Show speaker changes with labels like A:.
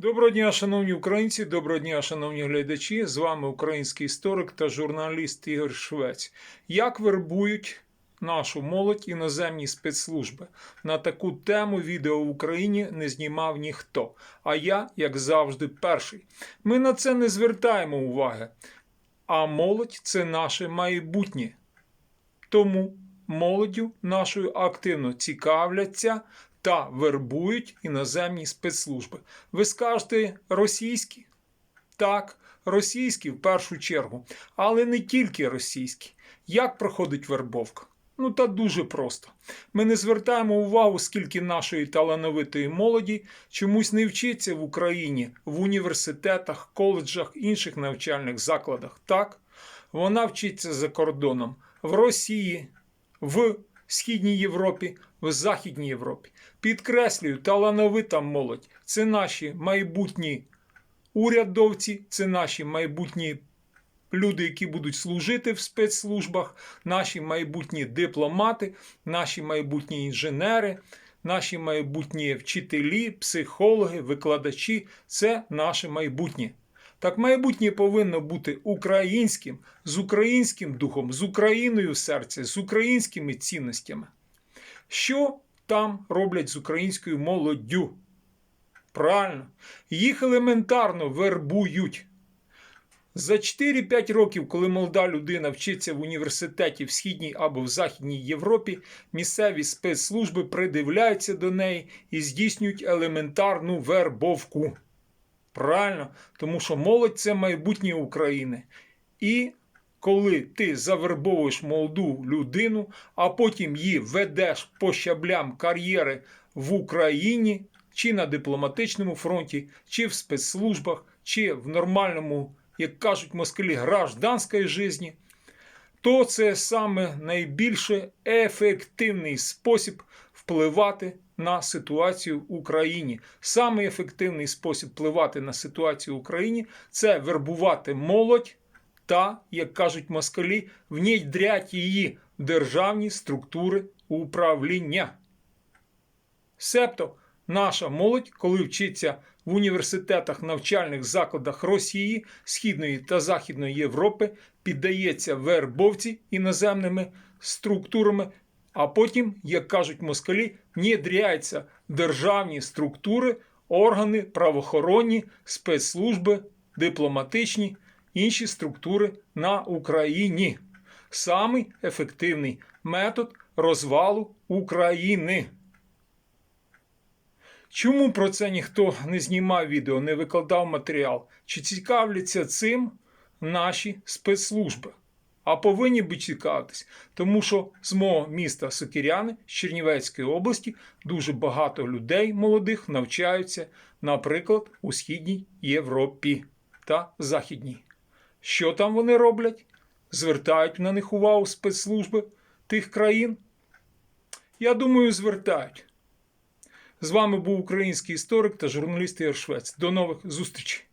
A: Доброго дня, шановні українці, доброго дня, шановні глядачі. З вами український історик та журналіст Ігор Швець. Як вербують нашу молодь іноземні спецслужби? На таку тему відео в Україні не знімав ніхто. А я, як завжди, перший. Ми на це не звертаємо уваги. А молодь це наше майбутнє. Тому молоддю нашою активно цікавляться та вербують іноземні спецслужби. Ви скажете російські? Так, російські в першу чергу, але не тільки російські. Як проходить вербовка? Ну та дуже просто. Ми не звертаємо увагу, скільки нашої талановитої молоді чомусь не вчиться в Україні в університетах, коледжах, інших навчальних закладах. Так, вона вчиться за кордоном в Росії, в Східній Європі, в Західній Європі. Підкреслюю, талановита молодь це наші майбутні урядовці, це наші майбутні люди, які будуть служити в спецслужбах, наші майбутні дипломати, наші майбутні інженери, наші майбутні вчителі, психологи, викладачі це наше майбутнє. Так майбутнє повинно бути українським, з українським духом, з Україною в серці, з українськими цінностями. Що там роблять з українською молоддю? Правильно, їх елементарно вербують. За 4-5 років, коли молода людина вчиться в університеті в Східній або в Західній Європі, місцеві спецслужби придивляються до неї і здійснюють елементарну вербовку. Правильно, тому що молодь це майбутнє України. І коли ти завербовуєш молоду людину, а потім її ведеш по щаблям кар'єри в Україні, чи на дипломатичному фронті, чи в спецслужбах, чи в нормальному, як кажуть москалі, гражданської житті, то це саме найбільше ефективний спосіб впливати на ситуацію в Україні. Саме ефективний спосіб впливати на ситуацію в Україні це вербувати молодь та, як кажуть москалі, внедрять її державні структури управління. Себто наша молодь, коли вчиться в університетах, навчальних закладах Росії, Східної та Західної Європи, піддається вербовці іноземними структурами, а потім, як кажуть москалі, внедряються в державні структури, органи, правоохоронні, спецслужби, дипломатичні, інші структури на Україні. Самий ефективний метод розвалу України. Чому про це ніхто не знімав відео, не викладав матеріал? Чи цікавляться цим наші спецслужби? А повинні би цікавитись, тому що з мого міста Сокиряни з Чернівецької області дуже багато людей молодих навчаються, наприклад, у Східній Європі та Західній. Що там вони роблять? Звертають на них увагу спецслужби тих країн? Я думаю, звертають. З вами був український історик та журналіст Ігор Швець. До нових зустрічей!